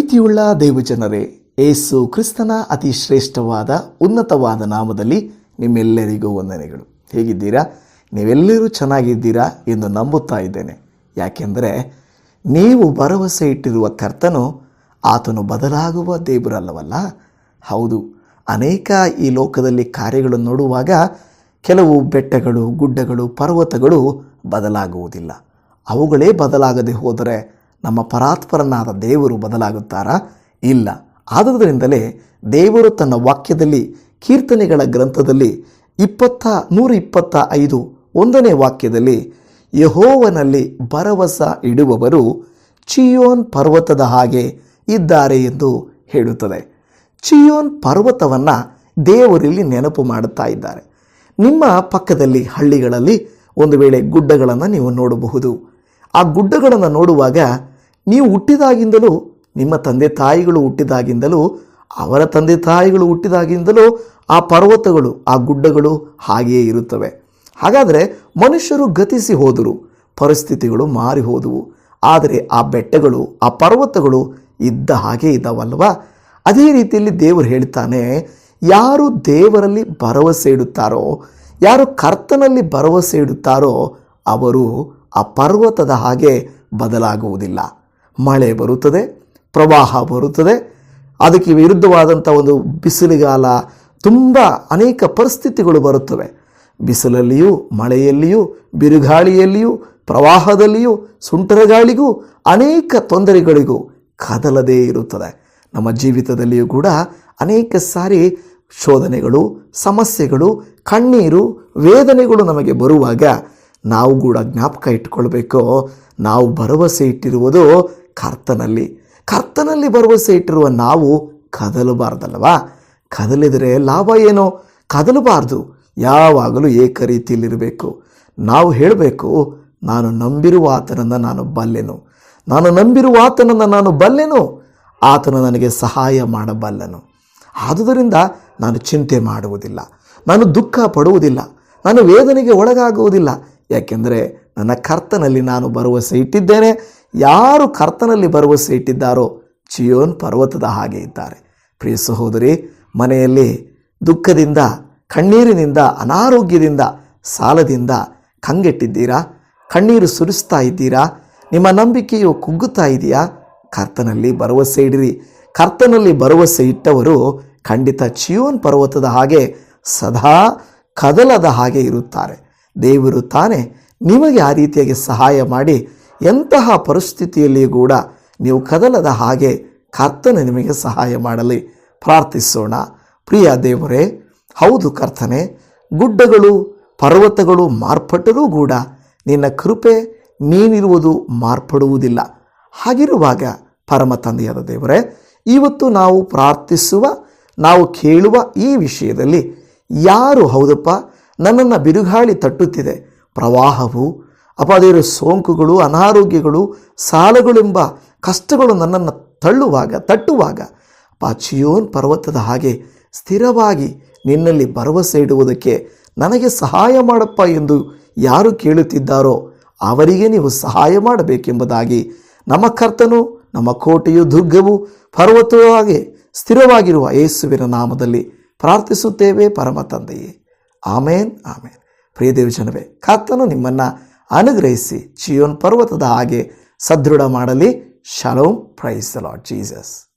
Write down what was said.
ಪ್ರೀತಿಯುಳ್ಳ ದೇವಜನರೇ, ಏಸು ಕ್ರಿಸ್ತನ ಅತಿ ಶ್ರೇಷ್ಠವಾದ ಉನ್ನತವಾದ ನಾಮದಲ್ಲಿ ನಿಮ್ಮೆಲ್ಲರಿಗೂ ವಂದನೆಗಳು. ಹೇಗಿದ್ದೀರಾ? ನೀವೆಲ್ಲರೂ ಚೆನ್ನಾಗಿದ್ದೀರಾ ಎಂದು ನಂಬುತ್ತಾ ಇದ್ದೇನೆ. ಯಾಕೆಂದರೆ ನೀವು ಭರವಸೆ ಇಟ್ಟಿರುವ ಕರ್ತನು ಆತನು ಬದಲಾಗುವ ದೇವರಲ್ಲವಲ್ಲ? ಹೌದು. ಅನೇಕ ಈ ಲೋಕದಲ್ಲಿ ಕಾರ್ಯಗಳನ್ನು ನೋಡುವಾಗ ಕೆಲವು ಬೆಟ್ಟಗಳು, ಗುಡ್ಡಗಳು, ಪರ್ವತಗಳು ಬದಲಾಗುವುದಿಲ್ಲ. ಅವುಗಳೇ ಬದಲಾಗದೆ ಹೋದರೆ ನಮ್ಮ ಪರಾತ್ಪರನಾದ ದೇವರು ಬದಲಾಗುತ್ತಾರಾ? ಇಲ್ಲ. ಆದುದರಿಂದಲೇ ದೇವರು ತನ್ನ ವಾಕ್ಯದಲ್ಲಿ, ಕೀರ್ತನೆಗಳ ಗ್ರಂಥದಲ್ಲಿ ಇಪ್ಪತ್ತ ನೂರ ಇಪ್ಪತ್ತ ಐದು ಒಂದನೇ ವಾಕ್ಯದಲ್ಲಿ, ಯಹೋವನಲ್ಲಿ ಭರವಸ ಇಡುವವರು ಚಿಯೋನ್ ಪರ್ವತದ ಹಾಗೆ ಇದ್ದಾರೆ ಎಂದು ಹೇಳುತ್ತದೆ. ಚಿಯೋನ್ ಪರ್ವತವನ್ನು ದೇವರಲ್ಲಿ ನೆನಪು ಮಾಡುತ್ತಾ ಇದ್ದಾರೆ. ನಿಮ್ಮ ಪಕ್ಕದಲ್ಲಿ ಹಳ್ಳಿಗಳಲ್ಲಿ ಒಂದು ವೇಳೆ ಗುಡ್ಡಗಳನ್ನು ನೀವು ನೋಡಬಹುದು. ಆ ಗುಡ್ಡಗಳನ್ನು ನೋಡುವಾಗ ನೀವು ಹುಟ್ಟಿದಾಗಿಂದಲೂ, ನಿಮ್ಮ ತಂದೆ ತಾಯಿಗಳು ಹುಟ್ಟಿದಾಗಿಂದಲೂ, ಅವರ ತಂದೆ ತಾಯಿಗಳು ಹುಟ್ಟಿದಾಗಿಂದಲೂ ಆ ಪರ್ವತಗಳು, ಆ ಗುಡ್ಡಗಳು ಹಾಗೆಯೇ ಇರುತ್ತವೆ. ಹಾಗಾದರೆ ಮನುಷ್ಯರು ಗತಿಸಿ ಹೋದರು, ಪರಿಸ್ಥಿತಿಗಳು ಮಾರಿ ಹೋದವು. ಆದರೆ ಆ ಬೆಟ್ಟಗಳು, ಆ ಪರ್ವತಗಳು ಇದ್ದ ಹಾಗೆ ಇದ್ದಾವಲ್ವಾ ಅದೇ ರೀತಿಯಲ್ಲಿ ದೇವರು ಹೇಳ್ತಾನೆ, ಯಾರು ದೇವರಲ್ಲಿ ಭರವಸೆ ಇಡುತ್ತಾರೋ, ಯಾರು ಕರ್ತನಲ್ಲಿ ಭರವಸೆ ಇಡುತ್ತಾರೋ, ಅವರು ಆ ಪರ್ವತದ ಹಾಗೆ ಬದಲಾಗುವುದಿಲ್ಲ. ಮಳೆ ಬರುತ್ತದೆ, ಪ್ರವಾಹ ಬರುತ್ತದೆ. ಅದಕ್ಕೆ ವಿರುದ್ಧವಾದಂಥ ಒಂದು ಬಿಸಿಲುಗಾಲ, ತುಂಬ ಅನೇಕ ಪರಿಸ್ಥಿತಿಗಳು ಬರುತ್ತವೆ. ಬಿಸಿಲಲ್ಲಿಯೂ, ಮಳೆಯಲ್ಲಿಯೂ, ಬಿರುಗಾಳಿಯಲ್ಲಿಯೂ, ಪ್ರವಾಹದಲ್ಲಿಯೂ ಸುಂಟರಗಾಳಿಗೂ ಅನೇಕ ತೊಂದರೆಗಳಿಗೂ ಕದಲದೇ ಇರುತ್ತದೆ. ನಮ್ಮ ಜೀವಿತದಲ್ಲಿಯೂ ಕೂಡ ಅನೇಕ ಸಾರಿ ಶೋಧನೆಗಳು, ಸಮಸ್ಯೆಗಳು, ಕಣ್ಣೀರು, ವೇದನೆಗಳು ನಮಗೆ ಬರುವಾಗ ನಾವು ಕೂಡ ಜ್ಞಾಪಕ ಇಟ್ಕೊಳ್ಬೇಕು ನಾವು ಭರವಸೆ ಇಟ್ಟಿರುವುದು ಕರ್ತನಲ್ಲಿ. ಕರ್ತನಲ್ಲಿ ಭರವಸೆ ಇಟ್ಟಿರುವ ನಾವು ಕದಲಬಾರ್ದಲ್ವಾ ಕದಲಿದರೆ ಲಾಭ ಏನೋ? ಕದಲಬಾರ್ದು. ಯಾವಾಗಲೂ ಏಕ ರೀತಿಯಲ್ಲಿರಬೇಕು ನಾವು ಹೇಳಬೇಕು, ನಾನು ನಂಬಿರುವ ಆತನನ್ನು ನಾನು ಬಲ್ಲೆನು. ನಾನು ನಂಬಿರುವ ಆತನನ್ನು ನಾನು ಬಲ್ಲೆನು. ಆತನು ನನಗೆ ಸಹಾಯ ಮಾಡಬಲ್ಲನು. ಆದುದರಿಂದ ನಾನು ಚಿಂತೆ ಮಾಡುವುದಿಲ್ಲ. ನಾನು ದುಃಖ ಪಡುವುದಿಲ್ಲ. ನಾನು ವೇದನೆಗೆ ಒಳಗಾಗುವುದಿಲ್ಲ. ಯಾಕೆಂದರೆ ನನ್ನ ಕರ್ತನಲ್ಲಿ ನಾನು ಭರವಸೆ ಇಟ್ಟಿದ್ದೇನೆ. ಯಾರು ಕರ್ತನಲ್ಲಿ ಭರವಸೆ ಇಟ್ಟಿದ್ದಾರೋ ಚಿಯೋನ್ ಪರ್ವತದ ಹಾಗೆ ಇದ್ದಾರೆ. ಪ್ರಿಯ ಸಹೋದರಿ, ಮನೆಯಲ್ಲಿ ದುಃಖದಿಂದ, ಕಣ್ಣೀರಿನಿಂದ, ಅನಾರೋಗ್ಯದಿಂದ, ಸಾಲದಿಂದ ಕಂಗೆಟ್ಟಿದ್ದೀರಾ? ಕಣ್ಣೀರು ಸುರಿಸ್ತಾ ಇದ್ದೀರಾ? ನಿಮ್ಮ ನಂಬಿಕೆಯು ಕುಗ್ಗುತ್ತಾ ಇದೆಯಾ? ಕರ್ತನಲ್ಲಿ ಭರವಸೆ ಇಡಿರಿ. ಕರ್ತನಲ್ಲಿ ಭರವಸೆ ಇಟ್ಟವರು ಖಂಡಿತ ಚಿಯೋನ್ ಪರ್ವತದ ಹಾಗೆ ಸದಾ ಕದಲದ ಹಾಗೆ ಇರುತ್ತಾರೆ. ದೇವರು ತಾನೇ ನಿಮಗೆ ಆ ರೀತಿಯಾಗಿ ಸಹಾಯ ಮಾಡಿ ಎಂತಹ ಪರಿಸ್ಥಿತಿಯಲ್ಲಿ ಕೂಡ ನೀವು ಕದಲದ ಹಾಗೆ ಕರ್ತನೆ ನಿಮಗೆ ಸಹಾಯ ಮಾಡಲಿ. ಪ್ರಾರ್ಥಿಸೋಣ. ಪ್ರಿಯ ದೇವರೇ, ಹೌದು ಕರ್ತನೆ, ಗುಡ್ಡಗಳು, ಪರ್ವತಗಳು ಮಾರ್ಪಟ್ಟರೂ ಕೂಡ ನಿನ್ನ ಕೃಪೆ ನೀನಿರುವುದು ಮಾರ್ಪಡುವುದಿಲ್ಲ. ಹಾಗಿರುವಾಗ ಪರಮ ತಂದೆಯಾದ ದೇವರೇ, ಇವತ್ತು ನಾವು ಪ್ರಾರ್ಥಿಸುವ, ನಾವು ಕೇಳುವ ಈ ವಿಷಯದಲ್ಲಿ ಯಾರು ಹೌದಪ್ಪ, ನನ್ನನ್ನು ಬಿರುಗಾಳಿ ತಟ್ಟುತ್ತಿದೆ. ಪ್ರವಾಹವು ಅಪಾದೇರು ಸೋಂಕುಗಳು, ಅನಾರೋಗ್ಯಗಳು, ಸಾಲಗಳೆಂಬ ಕಷ್ಟಗಳು ನನ್ನನ್ನು ತಳ್ಳುವಾಗ, ತಟ್ಟುವಾಗ ಪಾಚಿಯೋನ್ ಪರ್ವತದ ಹಾಗೆ ಸ್ಥಿರವಾಗಿ ನಿನ್ನಲ್ಲಿ ಭರವಸೆ ಇಡುವುದಕ್ಕೆ ನನಗೆ ಸಹಾಯ ಮಾಡಪ್ಪ ಎಂದು ಯಾರು ಕೇಳುತ್ತಿದ್ದಾರೋ ಅವರಿಗೆ ನೀವು ಸಹಾಯ ಮಾಡಬೇಕೆಂಬುದಾಗಿ ನಮ್ಮ ಕರ್ತನು, ನಮ್ಮ ಕೋಟೆಯು ದುರ್ಗವು, ಪರ್ವತವೂ ಹಾಗೆ ಸ್ಥಿರವಾಗಿರುವ ಯೇಸುವಿನ ನಾಮದಲ್ಲಿ ಪ್ರಾರ್ಥಿಸುತ್ತೇವೆ ಪರಮ ತಂದೆಯೇ. ಆಮೇನ್ ಆಮೇನ್. ಪ್ರಿಯ ದೇವಜನವೇ ಕರ್ತನು ನಿಮ್ಮನ್ನು ಅನುಗ್ರಹಿಸಿ ಚಿಯೋನ್ ಪರ್ವತದ ಹಾಗೆ ಸದೃಢ ಮಾಡಲಿ. Shalom price lord Jesus